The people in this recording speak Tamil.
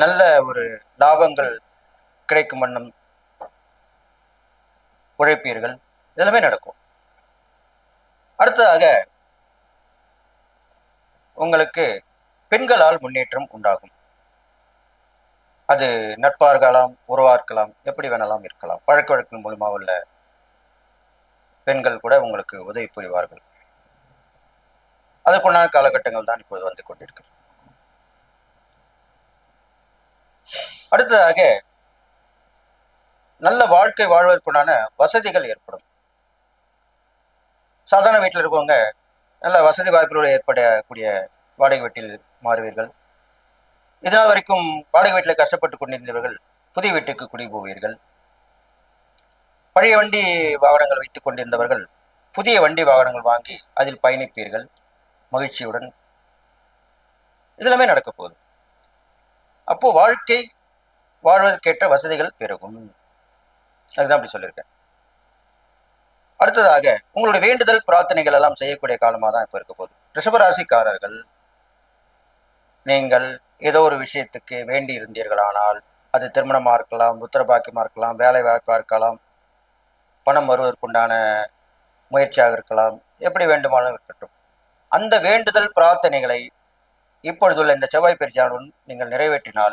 நல்ல ஒரு லாபங்கள் கிடைக்கும் வண்ணம் உழைப்பீர்கள். இதெல்லாமே நடக்கும். அடுத்ததாக உங்களுக்கு பெண்களால் முன்னேற்றம் உண்டாகும். அது நட்பார்களாம் இருக்கலாம் உறவா இருக்கலாம் எப்படி வேணாலும் இருக்கலாம். பழக்க வழக்கம் மூலமா உள்ள பெண்கள் கூட உங்களுக்கு உதவி புரிவார்கள். அதுக்குண்டான காலகட்டங்கள் தான் இப்போது வந்து கொண்டிருக்கிறது. அடுத்ததாக நல்ல வாழ்க்கை வாழ்வதற்குண்டான வசதிகள் ஏற்படும். சாதாரண வீட்டில் இருக்கவங்க நல்ல வசதி வாய்ப்புகளோடு ஏற்படக்கூடிய வாடகை வீட்டில் மாறுவீர்கள். இதனால் வரைக்கும் வாடகை வீட்டில் கஷ்டப்பட்டு கொண்டிருந்தவர்கள் புதிய வீட்டுக்கு குடி போவீர்கள் பழைய வண்டி வாகனங்கள் வைத்துக் கொண்டிருந்தவர்கள் புதிய வண்டி வாகனங்கள் வாங்கி அதில் பயணிப்பீர்கள். மகிழ்ச்சியுடன். இதெல்லாமே நடக்க போகுது. அப்போ வாழ்க்கை வாழ்வதற்கேற்ற வசதிகள் பெருகும். அதுதான் அப்படி சொல்லியிருக்கேன். அடுத்ததாக உங்களுடைய வேண்டுதல் பிரார்த்தனைகள் எல்லாம் செய்யக்கூடிய காலமாக தான் இப்போ இருக்க போகுது. ரிஷபராசிக்காரர்கள் நீங்கள் ஏதோ ஒரு விஷயத்துக்கு வேண்டி இருந்தீர்களானால் அது திருமணமாக இருக்கலாம் உத்தரபாக்கியமாக இருக்கலாம் வேலை வாய்ப்பாக இருக்கலாம் பணம் வருவதற்குண்டான முயற்சியாக இருக்கலாம் எப்படி வேண்டுமானாலும் இருக்கட்டும். அந்த வேண்டுதல் பிரார்த்தனைகளை இப்பொழுதுள்ள இந்த செவ்வாய் பயிற்சியாளன் நீங்கள் நிறைவேற்றினால்